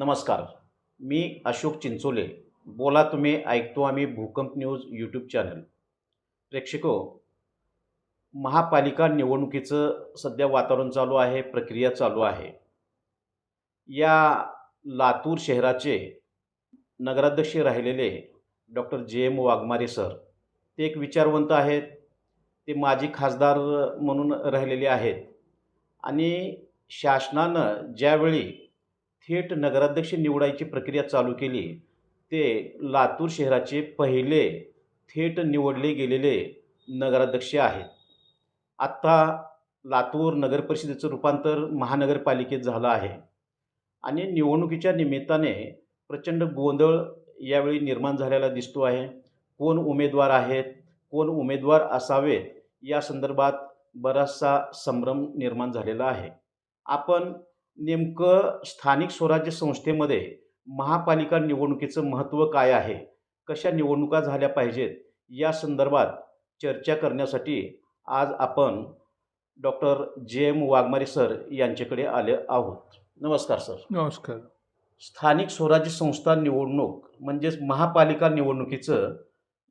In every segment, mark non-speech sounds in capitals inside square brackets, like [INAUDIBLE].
नमस्कार. मी अशोक चिंचोले. बोला तुम्ही ऐकतो आम्ही भूकंप न्यूज यूट्यूब चॅनल प्रेक्षको महापालिका निवडणुकीचं सध्या वातावरण चालू आहे प्रक्रिया चालू आहे. या लातूर शहराचे नगराध्यक्ष राहिलेले डॉक्टर जे एम वाघमारे सर ते एक विचारवंत आहेत. ते माजी खासदार म्हणून राहिलेले आहेत. आणि शासनानं ज्यावेळी थेट नगराध्यक्ष निवडायची प्रक्रिया चालू केली. ते लातूर शहराचे पहिले थेट निवडले गेलेले नगराध्यक्ष आहेत. आत्ता लातूर नगरपरिषदेचं रूपांतर महानगरपालिकेत झालं आहे. आणि निवडणुकीच्या निमित्ताने प्रचंड गोंधळ यावेळी निर्माण झालेला दिसतो आहे. कोण उमेदवार आहेत कोण उमेदवार असावेत या संदर्भात बराचसा संभ्रम निर्माण झालेला आहे. आपण नेमकं स्थानिक स्वराज्य संस्थेमध्ये महापालिका निवडणुकीचं महत्त्व काय आहे? कशा निवडणुका झाल्या पाहिजेत? या संदर्भात चर्चा करण्यासाठी आज आपण डॉक्टर जे एम वाघमारे सर यांच्याकडे आले आहोत. नमस्कार सर. नमस्कार. स्थानिक स्वराज्य संस्था निवडणूक म्हणजेच महापालिका निवडणुकीचं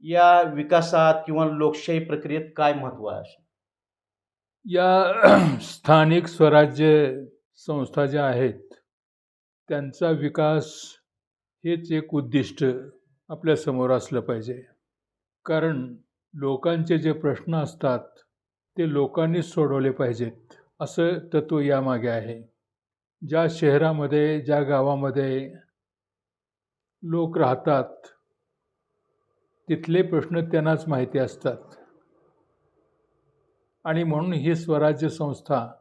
या विकासात किंवा लोकशाही प्रक्रियेत काय महत्त्व आहे? या [CLEARS THROAT] स्थानिक स्वराज्य संस्था ज्या आहेत त्यांचा विकास हेच एक उद्दिष्ट आपल्यासमोर असलं पाहिजे. कारण लोकांचे जे प्रश्न असतात ते लोकांनीच सोडवले पाहिजेत असं तत्त्व यामागे आहे. ज्या शहरामध्ये ज्या गावामध्ये लोक राहतात तिथले प्रश्न त्यांनाच माहिती असतात. आणि म्हणून ही स्वराज्य संस्था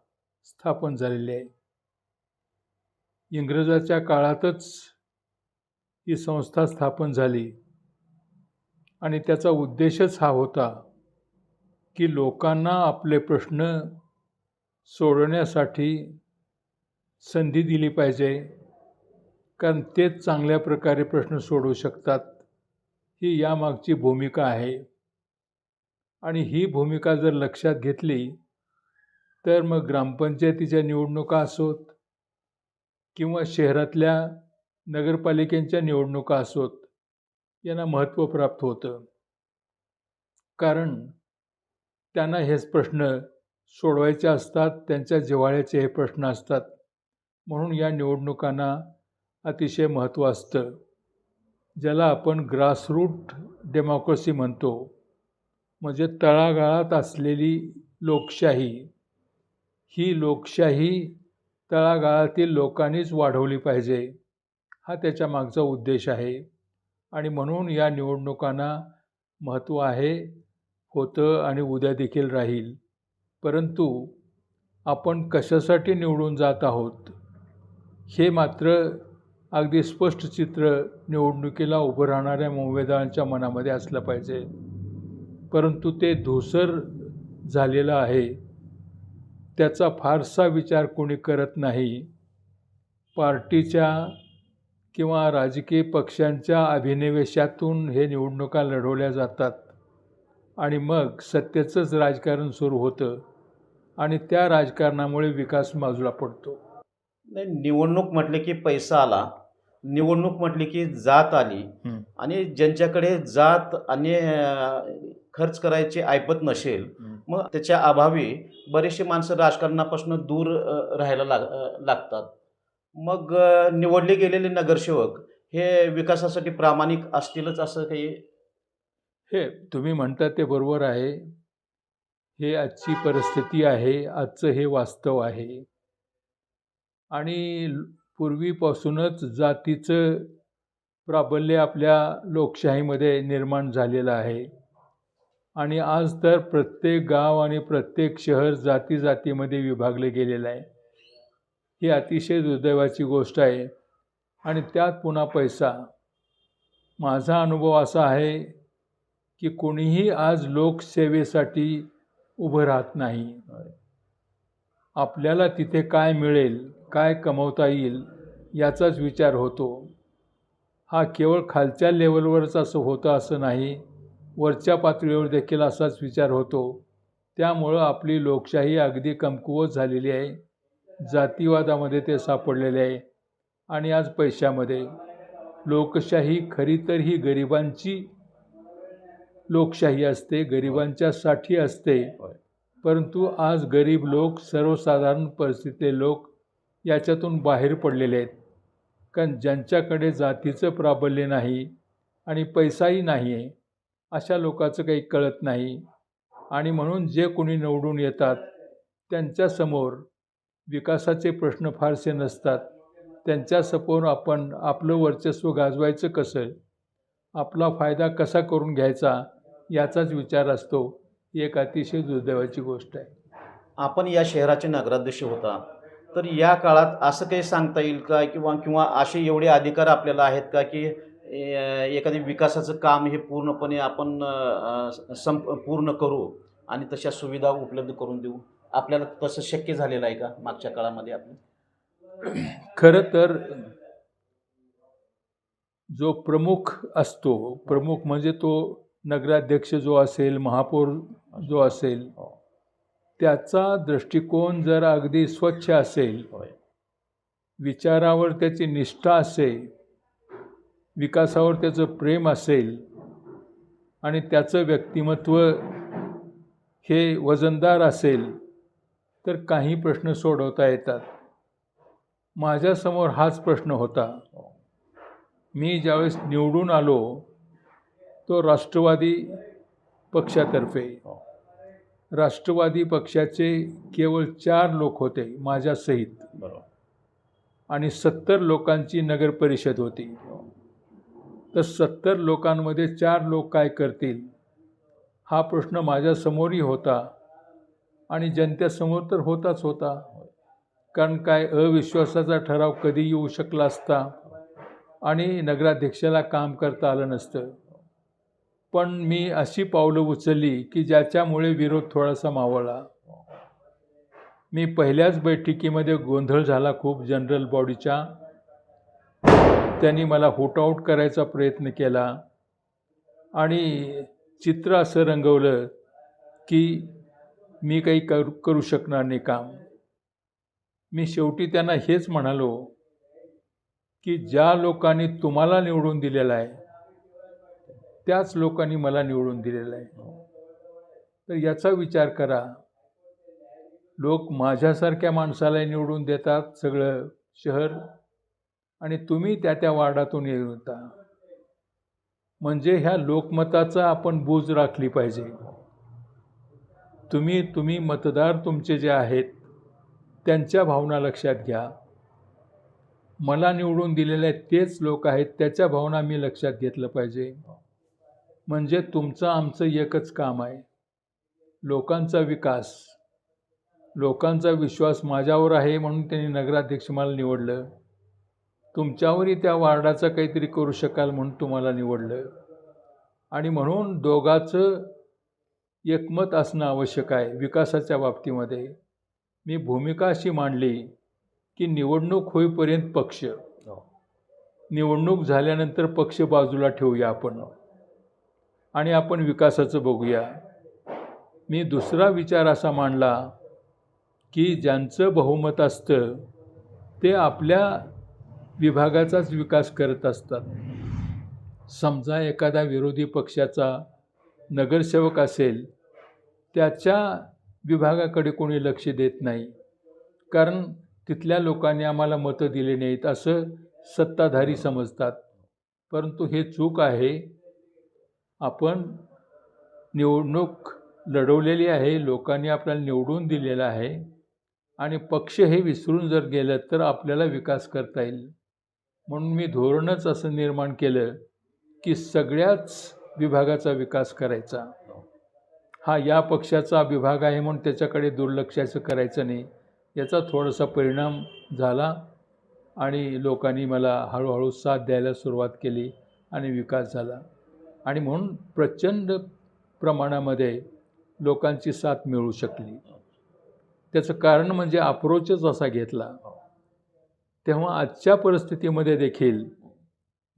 स्थापन झालेली आहे. इंग्रजाच्या काळातच ही संस्था स्थापन झाली. आणि त्याचा उद्देशच हा होता की लोकांना आपले प्रश्न सोडवण्यासाठी संधी दिली पाहिजे. कारण तेच चांगल्या प्रकारे प्रश्न सोडवू शकतात. ही यामागची भूमिका आहे. आणि ही भूमिका जर लक्षात घेतली तर मग ग्रामपंचायतीच्या निवडणुका असोत किंवा शहरातल्या नगरपालिकेच्या निवडणुका असोत यांना महत्त्व प्राप्त होतं. कारण त्यांना हेच प्रश्न सोडवायचे असतात त्यांच्या जिव्हाळ्याचे हे प्रश्न असतात. म्हणून या निवडणुकांना अतिशय महत्त्व असतं ज्याला आपण ग्रासरूट डेमोक्रेसी म्हणतो. म्हणजे तळागाळात असलेली लोकशाही. ही लोकशाही तळागाळातील लोकांनीच वाढवली पाहिजे हा त्याच्या मागचा उद्देश आहे. आणि म्हणून या निवडणुकांना महत्त्व आहे होतं आणि उद्या देखील राहील. परंतु आपण कशासाठी निवडून जात आहोत? हे मात्र अगदी स्पष्ट चित्र निवडणुकीला उभं राहणाऱ्या उमेदवारांच्या मनामध्ये असलं पाहिजे. परंतु ते धूसर झालेलं आहे. त्याचा फारसा विचार कोणी करत नाही पार्टीच्या किंवा राजकीय पक्षांच्या अभिनिवेशातून हे निवडणुका लढवल्या जातात आणि मग सत्तेचंच राजकारण सुरू होतं आणि त्या राजकारणामुळे विकास बाजूला पडतो नाही निवडणूक म्हटले की पैसा आला निवडणूक म्हटली की जात आली. आणि ज्यांच्याकडे जात आणि खर्च करायची ऐपत नसेल मग त्याच्या अभावी बरेचसे माणसं राजकारणापासून दूर राहायला लाग लागतात. मग निवडले गेलेले नगरसेवक हे विकासासाठी प्रामाणिक असतीलच असं काही? हे तुम्ही म्हणता ते बरोबर आहे. हे आजची परिस्थिती आहे आजचं हे वास्तव आहे. आणि पूर्वीपासूनच जातीचं प्राबल्य आपल्या लोकशाहीमध्ये निर्माण झालेलं आहे. आणि आज तर प्रत्येक गाव आणि प्रत्येक शहर जाती जातीमध्ये विभागले गेलेलं आहे. ही अतिशय दुर्दैवाची गोष्ट आहे. आणि त्यात पुन्हा पैसा. माझा अनुभव असा आहे की कोणीही आज लोकसेवेसाठी उभं राहत नाही. आपल्याला तिथे काय मिळेल काय कमवता येईल याचाच विचार होतो. हा केवळ खालच्या लेवलवरच असं होतं असं नाही. वरच्या पातळीवर देखील असाच विचार होतो. त्यामुळं आपली लोकशाही अगदी कमकुवत झालेली आहे. जातीवादामध्ये ते सापडलेले आहे. आणि आज पैशामध्ये. लोकशाही खरी तर ही गरिबांची लोकशाही असते गरिबांच्यासाठी असते. परंतु आज गरीब लोक सर्वसाधारण परिस्थितीतले लोक याच्यातून बाहेर पडलेले आहेत. कारण ज्यांच्याकडे जातीचं प्राबल्य नाही आणि पैसाही नाही आहे अशा लोकांचं काही कळत नाही. आणि म्हणून जे कोणी निवडून येतात त्यांच्यासमोर विकासाचे प्रश्न फारसे नसतात. त्यांच्यासमोर आपण आपलं वर्चस्व गाजवायचं कसं? आपला फायदा कसा करून घ्यायचा? याचाच विचार असतो. ही एक अतिशय दुर्दैवाची गोष्ट आहे. आपण या शहराचे नगराध्यक्ष होता. तर या काळात असं काही सांगता येईल का? किंवा किंवा असे एवढे अधिकार आपल्याला आहेत का की एखादी विकासाचं काम हे पूर्णपणे आपण संप पूर्ण करू आणि तशा सुविधा उपलब्ध करून देऊ. आपल्याला तसं शक्य झालेलं आहे का मागच्या काळामध्ये आपण खरं तर जो प्रमुख असतो प्रमुख म्हणजे तो नगराध्यक्ष जो असेल महापौर जो असेल हो. त्याचा दृष्टिकोन जर अगदी स्वच्छ असेल विचारावर त्याची निष्ठा असेल विकासावर त्याचं प्रेम असेल आणि त्याचं व्यक्तिमत्व हे वजनदार असेल तर काही प्रश्न सोडवता येतात माझ्यासमोर हाच प्रश्न होता मी ज्यावेळेस निवडून आलो तो राष्ट्रवादी पक्षातर्फे. राष्ट्रवादी पक्षाचे केवळ चार लोक होते माझ्यासहित बरोबर आणि सत्तर लोकांची नगर परिषद होती. तर सत्तर लोकांमध्ये चार लोक काय करतील? हा प्रश्न माझ्यासमोरही होता आणि जनतेसमोर तर होताच होता. कारण काय अविश्वासाचा ठराव कधी येऊ शकला असता आणि नगराध्यक्षाला काम करता आलं नसतं. पण मी अशी पावलं उचलली की ज्याच्यामुळे विरोध थोडासा मावळला. मी पहिल्याच बैठकीमध्ये गोंधळ झाला खूप जनरल बॉडीच्या त्यांनी मला हुटआउट करायचा प्रयत्न केला. आणि चित्र असं रंगवलं की मी काही करू करू शकणार नाही काम. मी शेवटी त्यांना हेच म्हणालो की ज्या लोकांनी तुम्हाला निवडून दिलेलं आहे त्याच लोकांनी मला निवडून दिलेलं आहे. तर याचा विचार करा. लोक माझ्यासारख्या माणसाला निवडून देतात सगळं शहर. आणि तुम्ही त्या त्या वार्डातून येता म्हणजे ह्या लोकमताचा आपण बूज राखली पाहिजे. तुम्ही तुम्ही मतदार तुमचे जे आहेत त्यांच्या भावना लक्षात घ्या. मला निवडून दिलेले तेच लोक आहेत त्याच्या भावना मी लक्षात घेतलं पाहिजे. म्हणजे तुमचं आमचं एकच काम आहे. लोकांचा विकास. लोकांचा विश्वास माझ्यावर आहे म्हणून त्यांनी नगराध्यक्ष मला निवडलं. तुमच्यावरही त्या वार्डाचं काहीतरी करू शकाल म्हणून तुम्हाला निवडलं. आणि म्हणून दोघाचं एकमत असणं आवश्यक आहे विकासाच्या बाबतीमध्ये. मी भूमिका अशी मांडली की निवडणूक होईपर्यंत पक्ष. हो. निवडणूक झाल्यानंतर पक्ष बाजूला ठेवूया आपण. आणि आपण विकासाचं बघूया. मी दुसरा विचार असा मांडला की ज्यांचं बहुमत असतं ते आपल्या विभागाचाच विकास करत असतात. समजा एखादा विरोधी पक्षाचा नगरसेवक असेल त्याच्या विभागाकडे कोणी लक्ष देत नाही. कारण तिथल्या लोकांनी आम्हाला मतं दिले नाहीत असं सत्ताधारी समजतात. परंतु हे चूक आहे. आपण निवडणूक लढवलेली आहे लोकांनी आपल्याला निवडून दिलेलं आहे आणि पक्ष हे विसरून जर गेलं तर आपल्याला विकास करता येईल. म्हणून मी धोरणच असं निर्माण केलं की सगळ्याच विभागाचा विकास करायचा. हा या पक्षाचा विभाग आहे म्हणून त्याच्याकडे दुर्लक्षाचं करायचं नाही. याचा थोडासा परिणाम झाला आणि लोकांनी मला हळूहळू साथ द्यायला सुरुवात केली आणि विकास झाला. आणि म्हणून प्रचंड प्रमाणामध्ये लोकांची साथ मिळू शकली. त्याचं कारण म्हणजे अप्रोचच असा घेतला. तेव्हा आजच्या परिस्थितीमध्ये देखील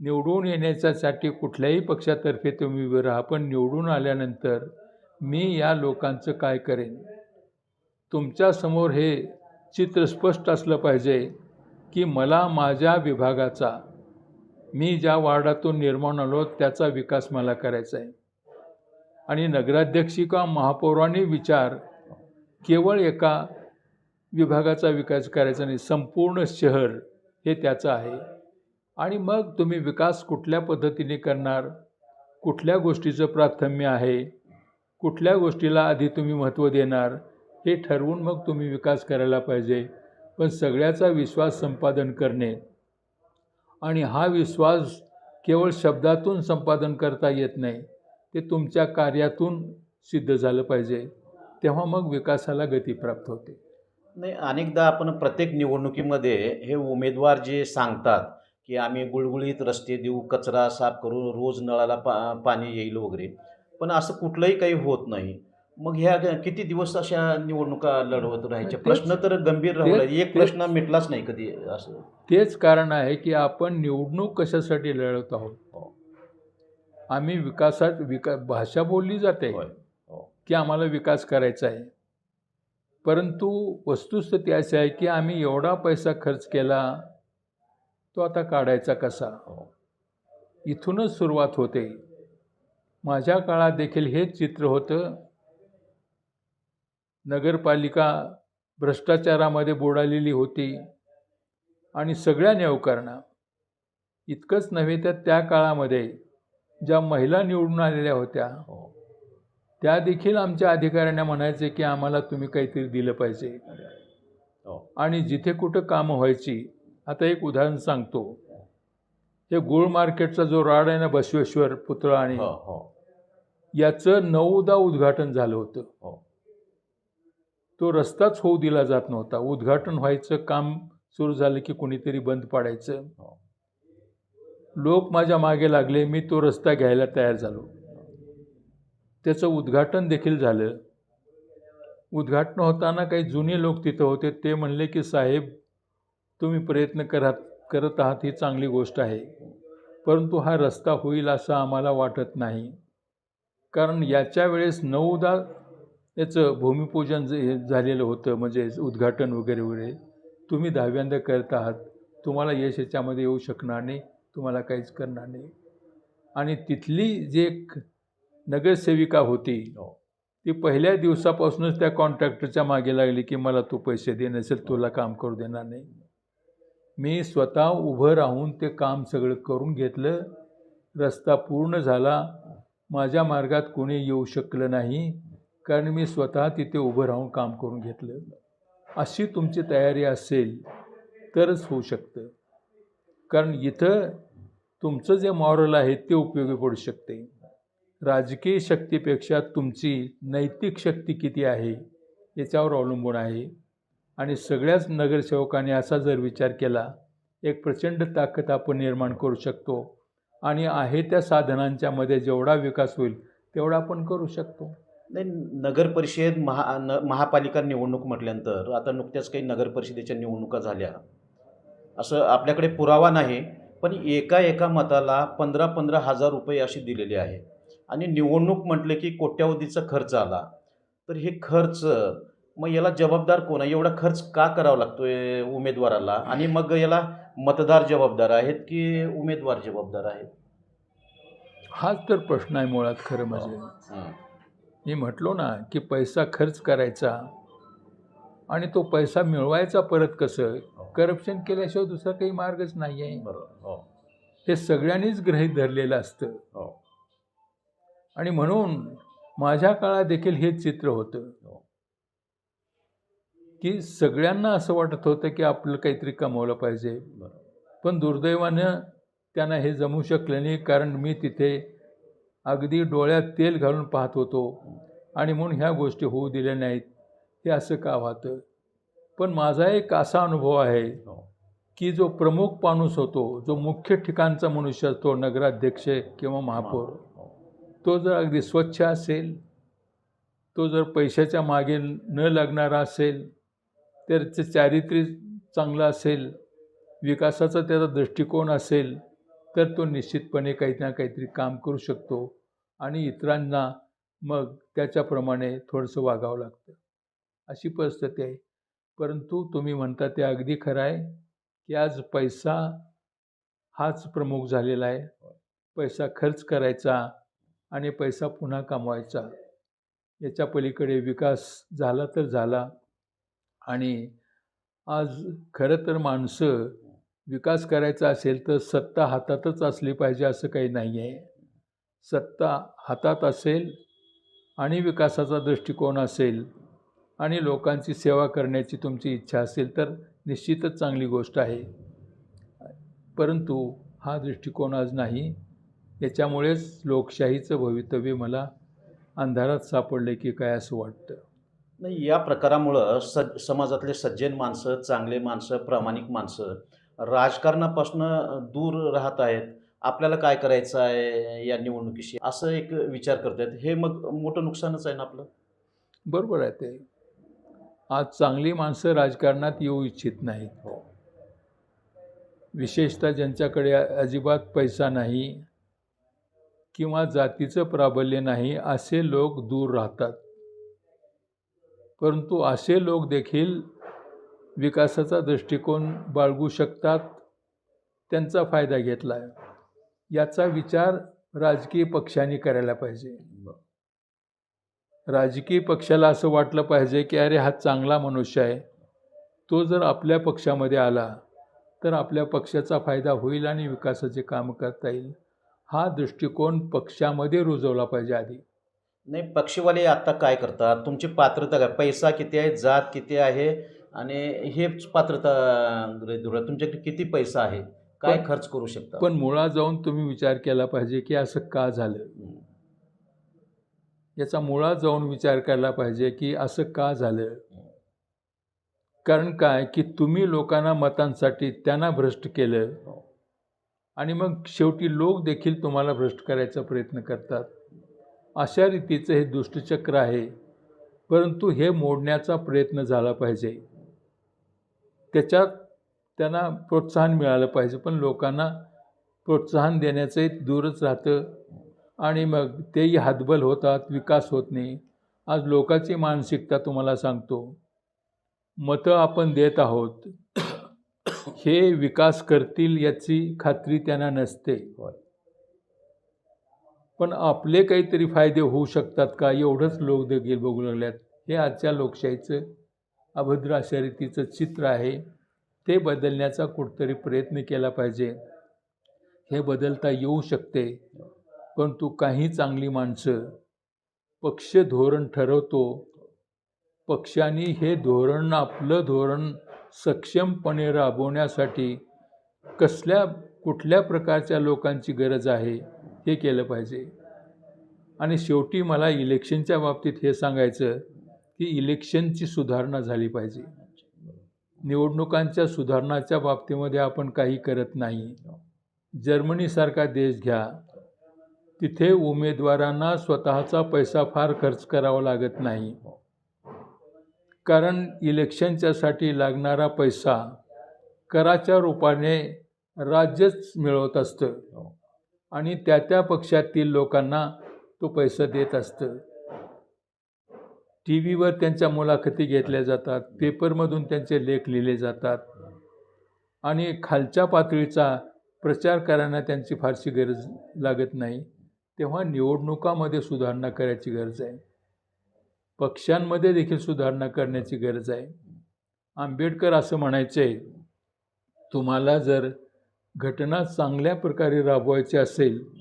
निवडून येण्याच्यासाठी कुठल्याही पक्षातर्फे तुम्ही उभे राहा पण निवडून आल्यानंतर मी या लोकांचं काय करेन? तुमच्यासमोर हे चित्र स्पष्ट असलं पाहिजे की मला माझ्या विभागाचा मी ज्या वार्डातून निर्माण आलो त्याचा विकास मला करायचा आहे. आणि नगराध्यक्ष किंवा महापौरांनी विचार केवळ एका विभागाचा विकास करायचा नाही संपूर्ण शहर हे त्याचं आहे. आणि मग तुम्ही विकास कुठल्या पद्धतीने करणार? कुठल्या गोष्टीचं प्राथम्य आहे? कुठल्या गोष्टीला आधी तुम्ही महत्त्व देणार? हे ठरवून मग तुम्ही विकास करायला पाहिजे. पण सगळ्याचा विश्वास संपादन करणे. आणि हा विश्वास केवळ शब्दातून संपादन करता येत नाही ते तुमच्या कार्यातून सिद्ध झालं पाहिजे. तेव्हा मग विकासाला गती प्राप्त होते. नाही अनेकदा आपण प्रत्येक निवडणुकीमध्ये हे उमेदवार जे सांगतात की आम्ही गुळगुळीत रस्ते देऊ कचरा साफ करू रोज नळाला पा पाणी येईल वगैरे. पण असं कुठलंही काही होत नाही. मग ह्या किती दिवस अशा निवडणुका लढवत राहायच्या? प्रश्न तर गंभीर राहिला. एक प्रश्न मिटलाच नाही कधी असं. तेच कारण आहे की आपण निवडणूक कशासाठी लढत आहोत? हो. आम्ही विकासात विका भाषा बोलली जाते हो. की आम्हाला विकास करायचा आहे. परंतु वस्तुस्थिती अशी आहे की आम्ही एवढा पैसा खर्च केला तो आता काढायचा कसा? हो. इथूनच सुरुवात होते. माझ्या काळात देखील हेच चित्र होतं. नगरपालिका भ्रष्टाचारामध्ये बुडालेली होती आणि सगळ्या नेवकारणा. इतकंच नव्हे तर त्या काळामध्ये ज्या महिला निवडून आलेल्या होत्या हो. त्या देखील आमच्या अधिकाऱ्यांना म्हणायचे की आम्हाला तुम्ही काहीतरी दिलं पाहिजे. हो. आणि जिथे कुठं कामं व्हायची आता एक उदाहरण सांगतो. हे गोळ मार्केटचा जो राड आहे ना बसवेश्वर पुतळा आणि हो हो. याचं नऊदा उद्घाटन झालं होतं. तो रस्ताच होऊ दिला जात नव्हता. उद्घाटन व्हायचं काम सुरू झालं की कोणीतरी बंद पाडायचं. लोक माझ्या मागे लागले मी तो रस्ता घ्यायला तयार झालो. त्याचं उद्घाटन देखील झालं. उद्घाटन होताना काही जुने लोक तिथं होते. ते म्हणले की साहेब तुम्ही प्रयत्न करा करत आहात ही चांगली गोष्ट आहे. परंतु हा रस्ता होईल असं आम्हाला वाटत नाही. कारण याच्या वेळेस नऊदा याचं भूमिपूजन जे झालेलं होतं म्हणजे उद्घाटन वगैरे वगैरे तुम्ही दहाव्यांदा करत आहात. तुम्हाला यश याच्यामध्ये येऊ शकणार नाही. तुम्हाला काहीच करणार नाही. आणि तिथली जे एक नगरसेविका होती. हो. ती पहिल्या दिवसापासूनच त्या कॉन्ट्रॅक्टरच्या मागे लागली की मला तू पैसे दे नसेल तुला काम करू देणार नाही. मी स्वतः उभं राहून ते काम सगळं करून घेतलं. रस्ता पूर्ण झाला. माझ्या मार्गात कोणी येऊ शकलं नाही. कारण मी स्वतः तिथे उभं राहून काम करून घेतलं. अशी तुमची तयारी असेल तरच होऊ शकतं. कारण इथं तुमचं जे मॉरल आहे ते उपयोगी पडू शकते. राजकीय शक्तीपेक्षा तुमची नैतिक शक्ती किती आहे याच्यावर अवलंबून आहे. आणि सगळ्याच नगरसेवकांनी असा जर विचार केला एक प्रचंड ताकद आपण निर्माण करू शकतो. आणि आहे त्या साधनांच्यामध्ये जेवढा विकास होईल तेवढा आपण करू शकतो. नाही नगर परिषद महा न महापालिका निवडणूक म्हटल्यानंतर आता नुकत्याच काही नगर परिषदेच्या निवडणुका झाल्या. असं आपल्याकडे पुरावा नाही पण एका एका मताला पंधरा पंधरा हजार रुपये असे दिलेले आहे आणि निवडणूक म्हटलं की कोट्यावधीचा खर्च आला. तर हे खर्च मग याला जबाबदार कोण आहे? एवढा खर्च का करावा लागतोय उमेदवाराला? आणि मग याला मतदार जबाबदार आहेत की उमेदवार जबाबदार आहेत? हाच तर प्रश्न आहे मुळात खरं म्हणजे. हं. मी म्हटलो ना की पैसा खर्च करायचा आणि तो पैसा मिळवायचा परत कसं? करप्शन केल्याशिवाय दुसरा काही मार्गच नाही आहे बरोबर. हो. हे सगळ्यांनीच गृहीत धरलेलं असतं. हो. आणि म्हणून माझ्या काळात देखील हेच चित्र होतं. की सगळ्यांना असं वाटत होतं की आपलं काहीतरी कमवलं पाहिजे. पण दुर्दैवानं त्यांना हे जमू शकलं नाही कारण मी तिथे अगदी डोळ्यात तेल घालून पाहत होतो. आणि म्हणून ह्या गोष्टी होऊ दिल्या नाहीत. हे असं का व्हातं? पण माझा एक असा अनुभव आहे की जो प्रमुख माणूस होतो जो मुख्य ठिकाणचा मनुष्य असतो नगराध्यक्ष किंवा महापौर तो जर अगदी स्वच्छ असेल तो जर पैशाच्या मागे न लागणारा असेल त्याचं चारित्र्य चांगलं असेल विकासाचा त्याचा दृष्टिकोन असेल तर तो निश्चितपणे काही ना काहीतरी काम करू शकतो आणि इतरांना मग त्याच्याप्रमाणे थोडंसं वागावं लागतं. अशी परिस्थिती आहे. परंतु तुम्ही म्हणता ते अगदी खरं आहे की आज पैसा हाच प्रमुख झालेला आहे. पैसा खर्च करायचा आणि पैसा पुन्हा कमवायचा. याच्या पलीकडे विकास झाला तर झाला. आणि आज खरं तर माणसं विकास करायचा असेल तर सत्ता हातातच असली पाहिजे असं काही नाही आहे सत्ता हातात असेल आणि विकासाचा दृष्टिकोन असेल आणि लोकांची सेवा करण्याची तुमची इच्छा असेल तर निश्चितच चांगली गोष्ट आहे. परंतु हा दृष्टिकोन आज नाही. याच्यामुळेच लोकशाहीचं भवितव्य मला अंधारात सापडले की काय असं वाटतं. नाही या प्रकारामुळं सज समाजातले सज्जन माणसं चांगले माणसं प्रामाणिक माणसं राजकारणापासून दूर राहत आहेत. आपल्याला काय करायचं आहे या निवडणुकीशी? असं एक विचार करतायत हे मग मोठं नुकसानच आहे ना आपलं? बरोबर आहे ते. आज चांगली माणसं राजकारणात येऊ इच्छित नाहीत. हो. विशेषतः ज्यांच्याकडे अजिबात पैसा नाही किंवा जातीचं प्राबल्य नाही असे लोक दूर राहतात. परंतु असे लोक देखील विकासाचा दृष्टिकोन बाळगू शकतात त्यांचा फायदा घेतला आहे याचा विचार राजकीय पक्षांनी करायला पाहिजे. राजकीय पक्षाला असं वाटलं पाहिजे की अरे हा चांगला मनुष्य आहे. तो जर आपल्या पक्षामध्ये आला तर आपल्या पक्षाचा फायदा होईल आणि विकासाचे काम करता येईल. हा दृष्टिकोन पक्षामध्ये रुजवला पाहिजे आधी. नाही पक्षीवाले आता काय करतात? तुमची पात्रता काय? पैसा किती आहे? जात किती आहे? आणि हेच पात्रता. तुमच्याकडे किती पैसा आहे? काय खर्च करू शकता? पण मुळात जाऊन तुम्ही विचार केला पाहिजे की असं का झालं? हं. याचा मुळात जाऊन विचार केला पाहिजे की असं का झालं? कारण काय? की तुम्ही लोकांना मतांसाठी त्यांना भ्रष्ट केलं. आणि मग शेवटी लोक देखील तुम्हाला भ्रष्ट करायचा प्रयत्न करतात. अशा रीतीचं हे दुष्टचक्र आहे. परंतु हे मोडण्याचा प्रयत्न झाला पाहिजे. त्याच्यात त्यांना प्रोत्साहन मिळालं पाहिजे पण लोकांना प्रोत्साहन देण्याचंही दूरच राहतं. आणि मग तेही हातबल होतात विकास होत नाही. आज लोकांची मानसिकता तुम्हाला सांगतो. मतं आपण देत आहोत. हे विकास करतील याची खात्री त्यांना नसते. पण आपले काहीतरी फायदे होऊ शकतात का? एवढंच लोक देखील बघू लागल्यात. हे आजच्या लोकशाहीचं अभद्र अशा रीतीचं चित्र आहे. ते बदलण्याचा कुठतरी प्रयत्न केला पाहिजे. हे बदलता येऊ शकते. परंतु काही चांगली माणसं पक्ष धोरण ठरवतो. पक्षाने हे धोरण आपलं धोरण सक्षमपणे राबवण्यासाठी कसल्या कुठल्या प्रकारच्या लोकांची गरज आहे हे केलं पाहिजे. आणि शेवटी मला इलेक्शनच्या बाबतीत हे सांगायचं की इलेक्शनची सुधारणा झाली पाहिजे. निवडणुकांच्या सुधारणाच्या बाबतीमध्ये आपण काही करत नाही. जर्मनीसारखा देश घ्या. तिथे उमेदवारांना स्वतःचा पैसा फार खर्च करावा लागत नाही. कारण इलेक्शनच्यासाठी लागणारा पैसा कराच्या रूपाने राज्यच मिळवत असतं. आणि त्या त्या पक्षातील लोकांना तो पैसा देत असतं. टी व्हीवर त्यांच्या मुलाखती घेतल्या जातात पेपरमधून त्यांचे लेख लिहिले जातात आणि खालच्या पातळीचा प्रचार करायला त्यांची फारशी गरज लागत नाही. तेव्हा निवडणुकामध्ये सुधारणा करायची गरज आहे. पक्षांमध्ये देखील सुधारणा करण्याची गरज आहे. आंबेडकर असं म्हणायचे तुम्हाला जर घटना चांगल्या प्रकारे राबवायची असेल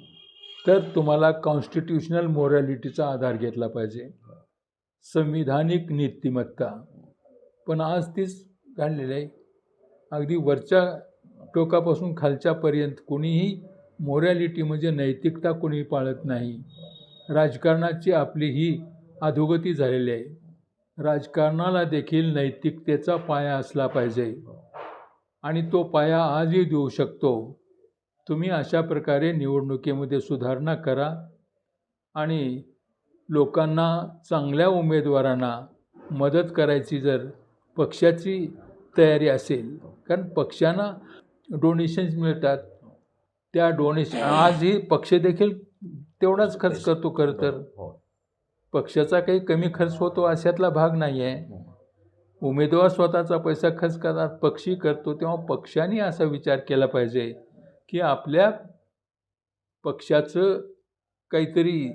तर तुम्हाला कॉन्स्टिट्युशनल मोरॅलिटीचा आधार घेतला पाहिजे. संविधानिक नीतिमत्ता. पण आज तीच काढलेली आहे. अगदी वरच्या टोकापासून खालच्यापर्यंत कोणीही मोरॅलिटी म्हणजे नैतिकता कोणी पाळत नाही. राजकारणाची आपली ही अधोगती झालेली आहे. राजकारणाला देखील नैतिकतेचा पाया असला पाहिजे. आणि तो पाया आजही देऊ शकतो. तुम्ही अशा प्रकारे निवडणुकीमध्ये सुधारणा करा. आणि लोकांना चांगल्या उमेदवारांना मदत करायची जर पक्षाची तयारी असेल. कारण पक्षांना डोनेशन्स मिळतात. त्या डोनेशन आजही पक्ष देखील तेवढाच खर्च करतो खरं तर. हो. पक्षाचा काही कमी खर्च होतो अशातला भाग नाही आहे उमेदवार स्वतःचा पैसा खर्च करतात पक्षी करतो तेव्हा पक्षाने असा विचार केला पाहिजे की आपल्या पक्षाचं काहीतरी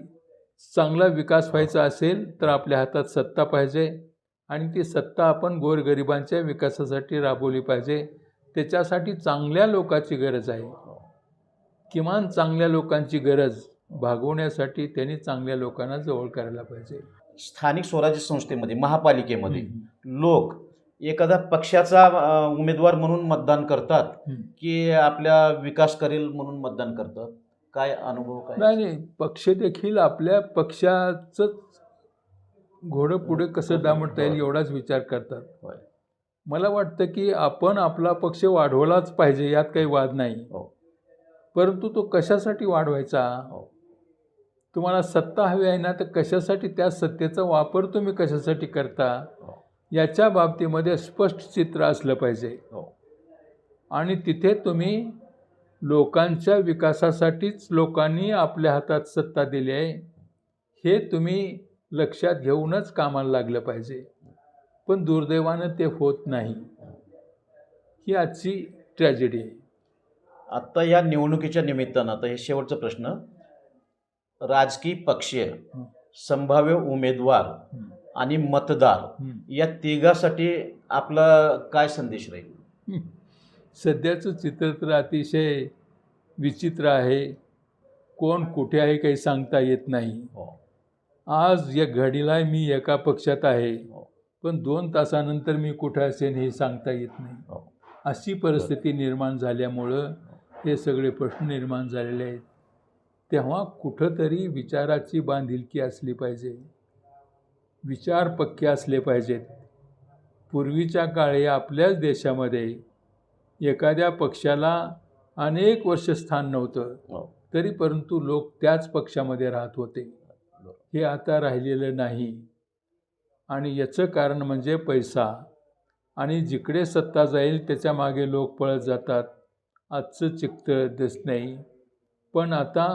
चांगला विकास व्हायचा असेल तर आपल्या हातात सत्ता पाहिजे आणि ती सत्ता आपण गोरगरिबांच्या विकासासाठी राबवली पाहिजे. त्याच्यासाठी चांगल्या लोकांची गरज आहे. किमान चांगल्या लोकांची गरज भागवण्यासाठी त्यांनी चांगल्या लोकांना जवळ करायला पाहिजे स्थानिक स्वराज्य संस्थेमध्ये महापालिकेमध्ये. लोक एखादा पक्षाचा उमेदवार म्हणून मतदान करतात. की आपल्या विकास करेल म्हणून मतदान करतात काय अनुभव काय नाही नाही पक्ष देखील आपल्या पक्षाचंच घोडं पुढे कसं दामटता येईल एवढाच विचार करतात. मला वाटतं की आपण आपला पक्ष वाढवलाच पाहिजे यात काही वाद नाही हो. परंतु तो कशासाठी वाढवायचा हो. तुम्हाला सत्ता हवी आहे ना तर कशासाठी त्या सत्तेचा वापर तुम्ही कशासाठी करता? हो. याच्या बाबतीमध्ये स्पष्ट चित्र असलं पाहिजे. हो. आणि तिथे तुम्ही लोकांच्या विकासासाठीच लोकांनी आपल्या हातात सत्ता दिली आहे. हे तुम्ही लक्षात घेऊनच कामाला लागलं पाहिजे. पण दुर्दैवानं ते होत नाही. ही आजची ट्रॅजेडी आहे. आत्ता या निवडणुकीच्या निमित्तानं आता हे शेवटचा प्रश्न. राजकीय पक्ष संभाव्य उमेदवार. आणि मतदार. या तिघासाठी आपला काय संदेश राहील सध्याचं चित्र तर अतिशय विचित्र आहे कोण कुठे आहे काही सांगता येत नाही हो. आज या घडीला मी एका पक्षात आहे हो. पण दोन तासानंतर मी कुठं असेन हे सांगता येत नाही हो. अशी परिस्थिती निर्माण झाल्यामुळं हे सगळे प्रश्न निर्माण झालेले आहेत तेव्हा कुठंतरी विचाराची बांधिलकी असली पाहिजे. विचार पक्के असले पाहिजेत. पूर्वीच्या काळी आपल्याच देशामध्ये एखाद्या पक्षाला अनेक वर्ष स्थान नव्हतं. हो. तरी परंतु लोक त्याच पक्षामध्ये राहत होते. हे आता राहिलेलं नाही. आणि याचं कारण म्हणजे पैसा. आणि जिकडे सत्ता जाईल त्याच्यामागे लोक पळत जातात. आजचं चित्र दिसत नाही. पण आता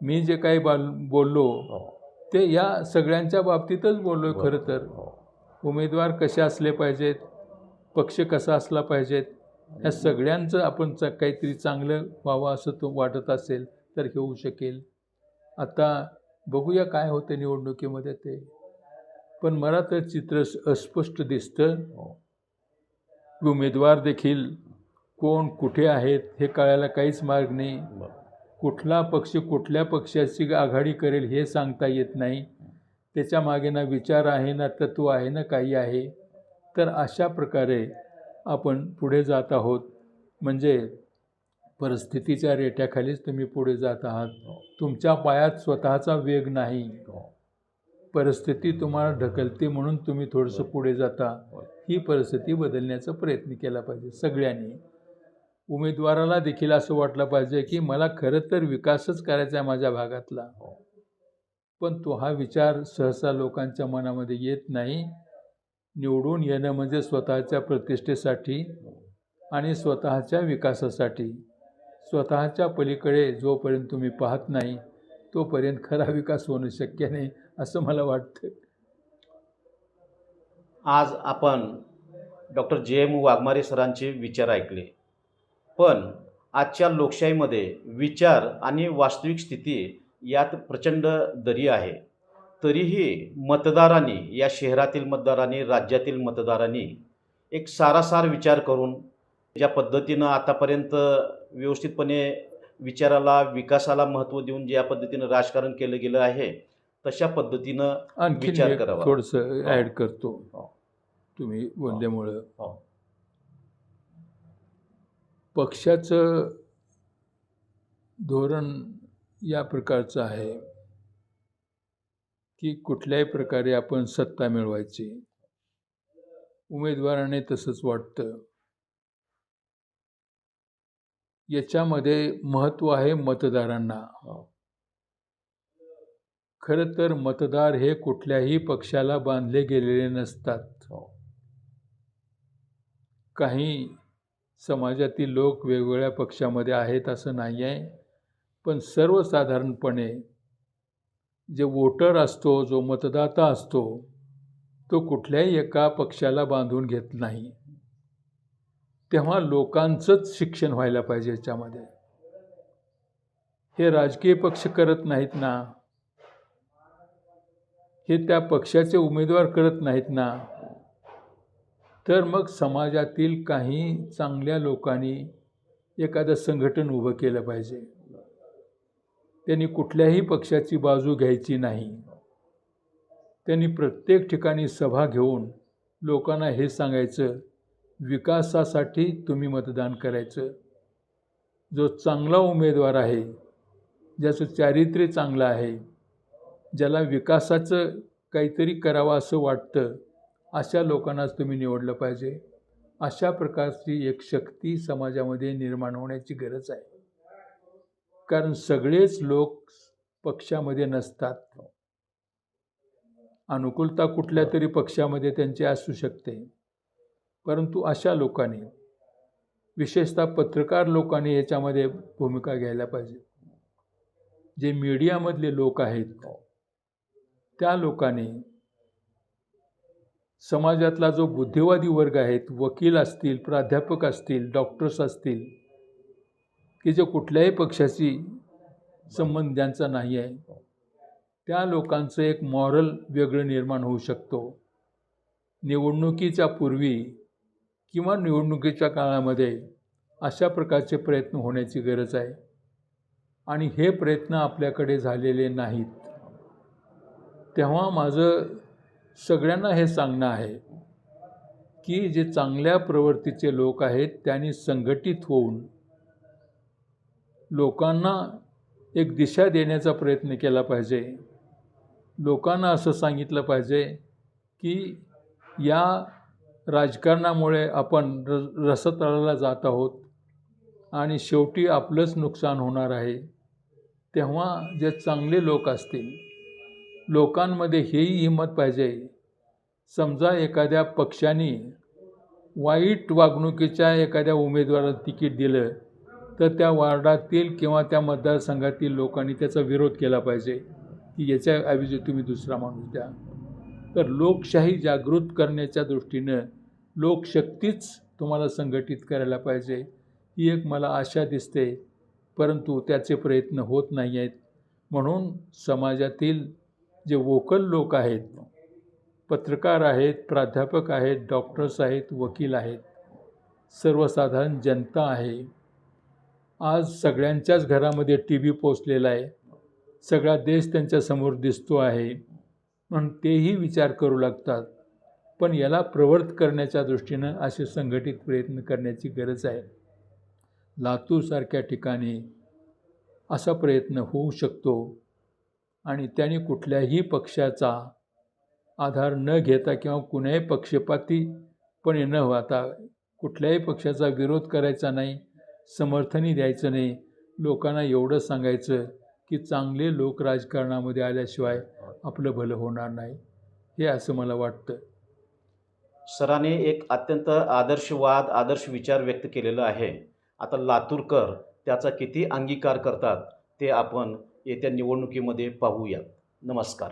मी जे काही बाल बोललो हो. ते या सगळ्यांच्या बाबतीतच बोललो आहे खरं तर हो. उमेदवार कसे असले पाहिजेत पक्ष कसा असला पाहिजेत ह्या सगळ्यांचं आपण च काहीतरी चांगलं व्हावं असं तो वाटत असेल तर होऊ शकेल आता बघूया काय होतं निवडणुकीमध्ये ते पण मला तर चित्र अस्पष्ट दिसतं हो. उमेदवार देखील कोण कुठे आहेत हे कळायला काहीच मार्ग नाही. कुठला पक्ष कुठल्या पक्षाची आघाडी करेल हे सांगता येत नाही. त्याच्यामागे ना विचार आहे ना तत्व आहे ना काही आहे. तर अशा प्रकारे आपण पुढे जात आहोत. म्हणजे परिस्थितीच्या रेट्याखालीच तुम्ही पुढे जात आहात. तुमच्या पायात स्वतःचा वेग नाही. हो. परिस्थिती तुम्हाला ढकलते म्हणून तुम्ही थोडंसं पुढे जाता. ही परिस्थिती बदलण्याचा प्रयत्न केला पाहिजे सगळ्यांनी. उमेदवाराला देखील असं वाटलं पाहिजे की मला खरं तर विकासच करायचा आहे माझ्या भागातला. हो. पण तो हा विचार सहसा लोकांच्या मनामध्ये येत नाही. निवडून येणं म्हणजे स्वतःच्या प्रतिष्ठेसाठी आणि स्वतःच्या विकासासाठी. स्वतःच्या पलीकडे जोपर्यंत तुम्ही पाहत नाही तोपर्यंत खरा विकास होणं शक्य नाही असं मला वाटतं. आज आपण डॉक्टर जे एम वाघमारे सरांचे विचार ऐकले. पण आजच्या लोकशाहीमध्ये विचार आणि वास्तविक स्थिती यात प्रचंड दरी आहे तरीही मतदारांनी या शहरातील मतदारांनी राज्यातील मतदारांनी एक सारासार विचार करून ज्या पद्धतीनं आतापर्यंत व्यवस्थितपणे विचाराला विकासाला महत्त्व देऊन ज्या पद्धतीनं राजकारण केलं गेलं आहे तशा पद्धतीनं विचार करावा. थोडंसं हो. ॲड करतो हो. तुम्ही बोलल्यामुळं हो. पक्षाचं धोरण या प्रकारचं आहे की कुठल्याही प्रकारे आपण सत्ता मिळवायची. उमेदवाराने तसंच वाटतं. याच्यामध्ये महत्त्व आहे मतदारांना. खरं तर मतदार हे कुठल्याही पक्षाला बांधले गेलेले नसतात. हो. काही समाजातील लोक वेगवेगळ्या पक्षामध्ये आहेत असं नाही आहे. पण सर्वसाधारणपणे जे वोटर असतो जो मतदाता असतो तो कुठल्याही एका पक्षाला बांधून घेत नाही. तेव्हा लोकांचंच शिक्षण व्हायला पाहिजे याच्यामध्ये. हे राजकीय पक्ष करत नाहीत ना? हे त्या पक्षाचे उमेदवार करत नाहीत ना? तर मग समाजातील काही चांगल्या लोकांनी एखादं संघटन उभं केलं पाहिजे. त्यांनी कुठल्याही पक्षाची बाजू घ्यायची नाही. त्यांनी प्रत्येक ठिकाणी सभा घेऊन लोकांना हे सांगायचं विकासासाठी तुम्ही मतदान करायचं. जो चांगला उमेदवार आहे ज्याचं चारित्र्य चांगलं आहे ज्याला विकासाचं काहीतरी करावं असं वाटतं अशा लोकांनाच तुम्ही निवडलं पाहिजे. अशा प्रकारची एक शक्ती समाजामध्ये निर्माण होण्याची गरज आहे. कारण सगळेच लोक पक्षामध्ये नसतात. अनुकूलता कुठल्या तरी पक्षामध्ये त्यांची असू शकते. परंतु अशा लोकांनी विशेषतः पत्रकार लोकांनी याच्यामध्ये भूमिका घ्यायला पाहिजे. जे मीडियामधले लोक आहेत त्या लोकांनी समाजातला जो बुद्धिवादी वर्ग आहेत वकील असतील प्राध्यापक असतील डॉक्टर्स असतील की जे कुठल्याही पक्षाशी संबंध ज्यांचा नाही आहे त्या लोकांचं एक मॉरल वेगळं निर्माण होऊ शकतो. निवडणुकीच्या पूर्वी किंवा निवडणुकीच्या काळामध्ये अशा प्रकारचे प्रयत्न होण्याची गरज आहे. आणि हे प्रयत्न आपल्याकडे झालेले नाहीत. तेव्हा माझं सगळ्यांना हे सांगणं आहे की जे चांगल्या प्रवृत्तीचे लोक आहेत त्यांनी संघटित होऊन लोकांना एक दिशा देण्याचा प्रयत्न केला पाहिजे. लोकांना असं सांगितलं पाहिजे की या राजकारणामुळे आपण र रसतळाला जात आहोत आणि शेवटी आपलंच नुकसान होणार आहे. तेव्हा जे चांगले लोक असतील लोकांमध्ये हेही हिंमत पाहिजे समजा एखाद्या पक्षाने वाईट वागणुकीच्या एखाद्या उमेदवाराला तिकीट दिलं तर त्या वार्डातील किंवा त्या मतदारसंघातील लोकांनी त्याचा विरोध केला पाहिजे. की याच्याऐवजी तुम्ही दुसरा माणूस द्या. तर लोकशाही जागृत करण्याच्या दृष्टीनं लोकशक्तीच तुम्हाला संघटित करायला पाहिजे ही एक मला आशा दिसते. परंतु त्याचे प्रयत्न होत नाही आहेत म्हणून समाजातील जे वोकल लोक आहेत पत्रकार आहेत प्राध्यापक आहेत डॉक्टर्स आहेत वकील आहेत. सर्वसाधारण जनता आहे. आज सगळ्यांच्याच घरामध्ये टी व्ही पोचलेला आहे. सगळा देश त्यांच्यासमोर दिसतो आहे. म्हणून तेही विचार करू लागतात. पण याला प्रवर्त करण्याच्या दृष्टीनं असे संघटित प्रयत्न करण्याची गरज आहे. लातूरसारख्या ठिकाणी असा प्रयत्न होऊ शकतो. आणि त्याने कुठल्याही पक्षाचा आधार न घेता किंवा कुण्याही पक्षपातीपणे न होता कुठल्याही पक्षाचा विरोध करायचा नाही समर्थनही द्यायचं नाही. लोकांना एवढं सांगायचं की चांगले लोक राजकारणामध्ये आल्याशिवाय आपलं भलं होणार नाही. हे असं मला वाटतं. सरांनी एक अत्यंत आदर्शवाद आदर्श विचार व्यक्त केलेला आहे. आता लातूरकर त्याचा किती अंगीकार करतात ते आपण येत्या निवडणुकीमध्ये पाहूयात. नमस्कार.